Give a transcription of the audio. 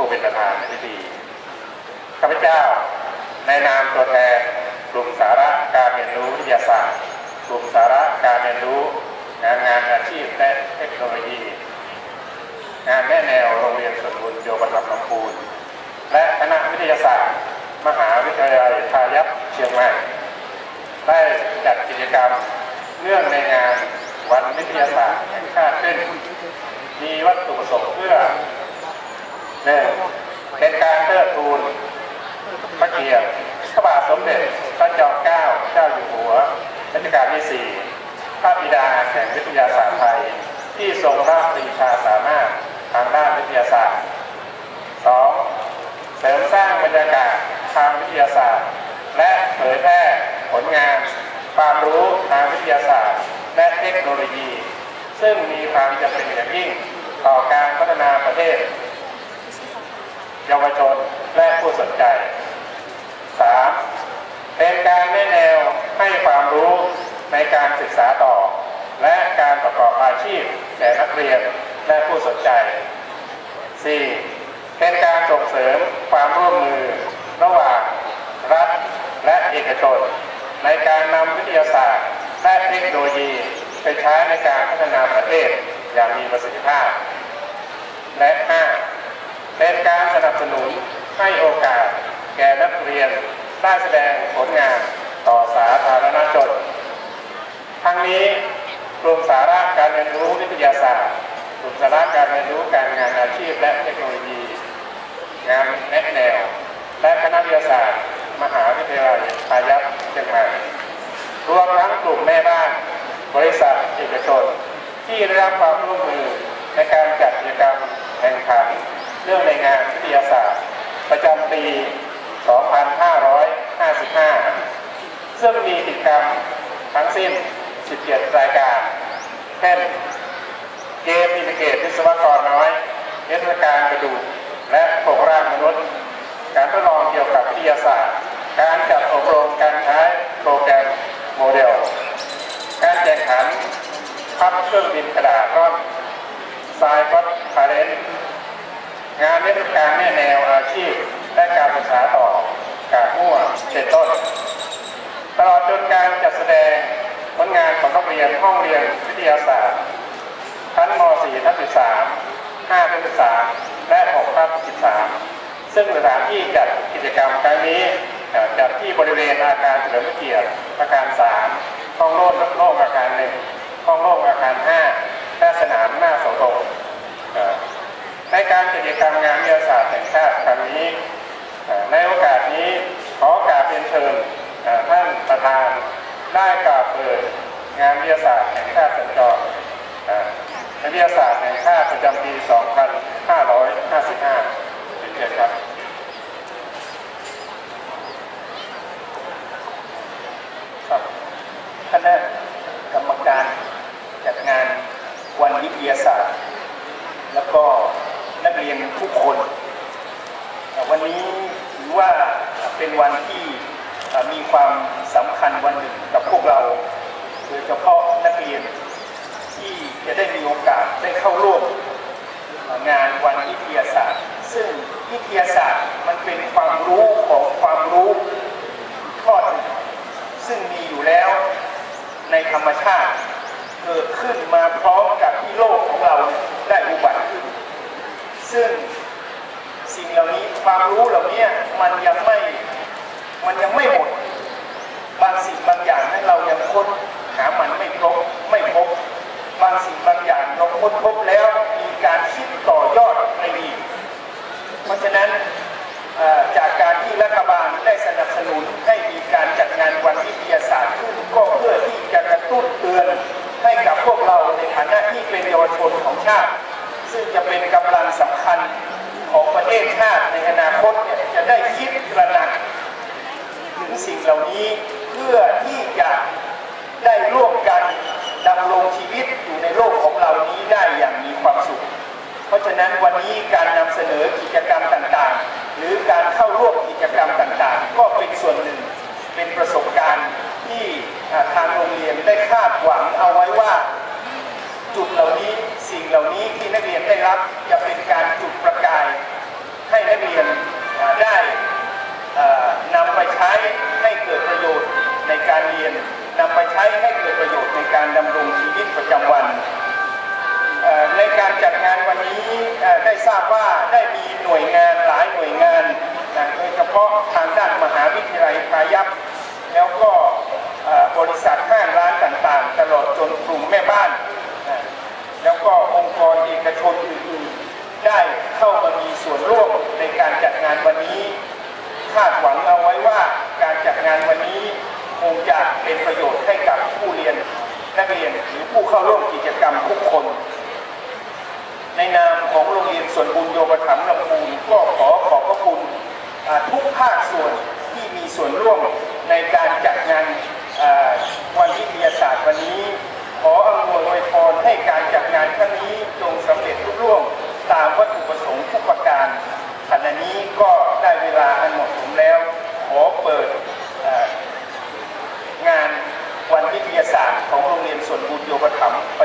านในพิธีข้าพเจ้า ในนามตัวแทนกลุ่มสาระการเรียนรู้วิทยาศาสตร์ กลุ่มสาระการเรียนรู้งานงานอาชีพและเทคโนโลยี งานแม่แนวโรงเรียนสวนบุญโยบรับลำพูนและคณะวิทยาศาสตร์ มหาวิทยาลัยพายัพเชียงใหม่ได้จัดกิจกรรมเนื่องในงานวันวิทยาศาสตร์แห่งชาติขึ้น มีวัตถุประสงค์เพื่อ หนึ่งเป็นการเทิดทูนพระเกียรติพระบาทสมเด็จพระจอมเกล้าเจ้าอยู่หัวรัชกาลที่สี่พระบิดาแห่งวิทยาศาสตร์ไทย ที่ทรงพระปรีชาสามารถทางด้านวิทยาศาสตร์ 2. เสริมสร้างบรรยากาศทางวิทยาศาสตร์ และเผยแพร่ผลงาน ความรู้ทางวิทยาศาสตร์ และเทคโนโลยี ซึ่งมีความจำเป็นอย่างยิ่งต่อการพัฒนาประเทศ เยาวชนและผู้สนใจ 3. เป็นการแนะแนวให้ความรู้ในการศึกษาต่อ และการประกอบอาชีพแก่นักเรียน และผู้สนใจ 4. เป็นการส่งเสริมความร่วมมือระหว่างรัฐและเอกชน ในการนำวิทยาศาสตร์และเทคโนโลยีไปใช้ในการพัฒนาประเทศอย่างมีประสิทธิภาพ และ 5. เป็นการสนับสนุนให้โอกาสแก่นักเรียนได้แสดงผลงานต่อสาธารณชนทั้งนี้กลุ่มสาระการเรียนรู้ สาระการเรียนรู้การงานอาชีพและเทคโนโลยี งานแนะแนว และคณะวิทยาศาสตร์ มหาวิทยาลัยพายัพเชียงใหม่รวมทั้งกลุ่มแม่บ้าน บริษัทเอกชน ที่ได้รับความร่วมมือในการจัดกิจกรรมแข่งขันเรื่องในงานวิทยาศาสตร์ ประจำปี 2555 ซึ่งมีกิจกรรมทั้งสิ้น 17 รายการเช่น เกมอินทิเกตวิศวกรน้อยเทศการกระดูกและโครงร่างมนุษย์ การทดลองเกี่ยวกับวิทยาศาสตร์ การจัดอบรมการใช้โปรแกรมโมเดล การแข่งขันพับเครื่องบินกระดาษร่อนทรายก็พาเลนงานเทศกาลแม่แนวอาชีพ และการศึกษาต่อกามั่วเป็นต้น ตลอดจนการจัดแสดงผลงานของนักเรียนห้องเรียนวิทยาศาสตร์ ชั้นม .4 ทับ13 5ทับ13และ6ทับ13ซึ่งสถานที่จัดกิจกรรมครั้งนี้จัดที่บริเวณอาคารเฉลิมเกียรติอาคาร3ห้องโล่งโล่งอาคารหนึ่งห้องโล่งอาคาร5และสนามหน้าสาธงเอ่อในการกิจกรรมงานวิทยาศาสตร์แห่งชาติครั้งนี้ ในโอกาสนี้ขอกาสเรียนเชิญท่านประธานได้กล่าวเปิดงานวิทยาศาสตร์แห่งชาติสัญจร วิทยาศาสตร์แห่าประจำปี 2555เป็นเชิญครับครับคณะกรรมการจัดงานวันวิทยาศาสตร์ แล้วก็นักเรียนทุกคน วันนี้ถือว่าเป็นวันที่มีความสำคัญวันหนึ่งกับพวกเรา โดยเฉพาะนักเรียน ที่จะได้มีโอกาสได้เข้าร่วมงานวันวิทยาศาสตร์ ซึ่งวิทยาศาสตร์มันเป็นความรู้ของความรู้ทอดซึ่งมีอยู่แล้วในธรรมชาติ เกิดขึ้นมาพร้อมกับที่โลกของเราได้อุบัติขึ้น ซึ่งสิ่งเหล่านี้ความรู้เหล่านี้มันยังไม่มันยังไม่หมด บางสิ่งบางอย่างนั้นเรายังค้นหามันไม่พบไม่พบ บางสิ่งบางอย่างเราค้นพบแล้วมีการคิดต่อยอดในดีเพราะฉะนั้นจากการที่รัฐบาลได้สนับสนุนให้มีการจัดงานวันวิทยาศาสตร์ขึ้นก็เพื่อที่จะกระตุ้นเตือนให้กับพวกเราในฐานะที่เป็นเยาวชนของชาติ ซึ่งจะเป็นกำลังสำคัญของประเทศชาติในอนาคตเนี่ยจะได้คิดระหนักถึงสิ่งเหล่านี้เพื่อที่จะได้ร่วมกัน ดำรงชีวิตอยู่ในโลกของเรานี้ได้อย่างมีความสุข เพราะฉะนั้นวันนี้การนำเสนอกิจกรรมต่างๆ หรือการเข้าร่วมกิจกรรมต่างๆ ก็เป็นส่วนหนึ่ง เป็นประสบการณ์ที่ทางโรงเรียนได้คาดหวังเอาไว้ว่า จุดเหล่านี้สิ่งเหล่านี้ที่นักเรียนได้รับจะเป็นการจุดประกาย ให้นักเรียนได้นำไปใช้ให้เกิดประโยชน์ในการเรียนนำไปใช้ให้เกิด การดำรงชีวิตประจำวัน ในการจัดงานวันนี้ได้ทราบว่าได้มีหน่วยงานหลายหน่วยงานโดยเฉพาะทางด้านมหาวิทยาลัยพายัพแล้วก็บริษัทห้างร้านต่างๆ ตลอดจนกลุ่มแม่บ้าน แล้วก็องค์กรเอกชนอื่นๆ ได้เข้ามามีส่วนร่วมในการจัดงานวันนี้คาดหวังเอาไว้ว่าการจัดงานวันนี้คงจะเป็นประโยชน์ให้กับผู้เรียน นักเรียนหรือผู้เข้าร่วมกิจกรรมทุกคน ในนามของโรงเรียนส่วนบุญโยบถัมลำพูนก็ขอขอบพระคุณทุกภาคส่วนที่มีส่วนร่วมในการจัดงานวันวิทยาศาสตร์วันนี้ ขออำนวยอวยพรให้การจัดงานครั้งนี้จงสำเร็จลุล่วงตามวัตถุประสงค์ทุกประการขณะนี้ก็ได้เวลาอันเหมาะสมแล้ว ขอเปิด ส่วนบุญโยกธรรมป